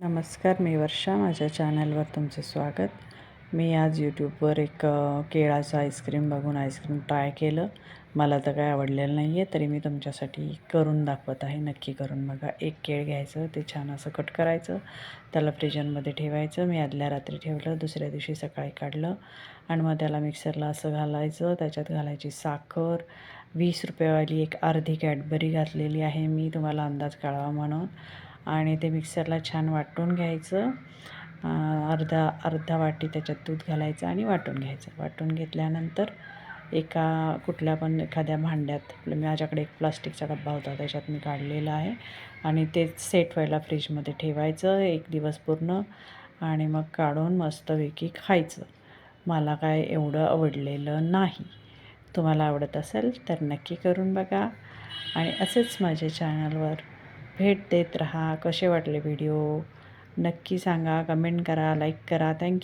नमस्कार मी वर्षा. माझ्या चॅनलवर तुमचं स्वागत. मी आज यूट्यूबवर एक केळाचं आईस्क्रीम बघून आईस्क्रीम ट्राय केलं. मला तर काय आवडलेलं नाही आहे तरी मी तुमच्यासाठी करून दाखवत आहे. नक्की करून बघा. एक केळ घ्यायचं ते छान असं कट करायचं त्याला फ्रीजरमध्ये ठेवायचं. मी आदल्या रात्री ठेवलं दुसऱ्या दिवशी सकाळी काढलं आणि मग त्याला मिक्सरला असं घालायचं. त्याच्यात घालायची साखर. वीस रुपयेवाली एक अर्धी कॅडबरी घातलेली आहे मी तुम्हाला अंदाज काढावा म्हणून. आणि ते मिक्सरला छान वाटून घ्यायचं. अर्धा अर्धा वाटी त्याच्यात दूध घालायचं आणि वाटून घ्यायचं. वाटून घेतल्यानंतर एका कुठल्या पण एखाद्या भांड्यात माझ्याकडे एक प्लास्टिकचा डब्बा होता त्याच्यात मी काढलेला आहे. आणि ते सेट व्हायला फ्रीजमध्ये ठेवायचं एक दिवस पूर्ण आणि मग काढून मस्तपैकी खायचं. मला काय एवढं आवडलेलं नाही. तुम्हाला आवडत असेल तर नक्की करून बघा. आणि असेच माझ्या चॅनलवर भेट देत राहा. कसे वाटले व्हिडिओ नक्की सांगा. कमेंट करा लाईक करा. थँक्यू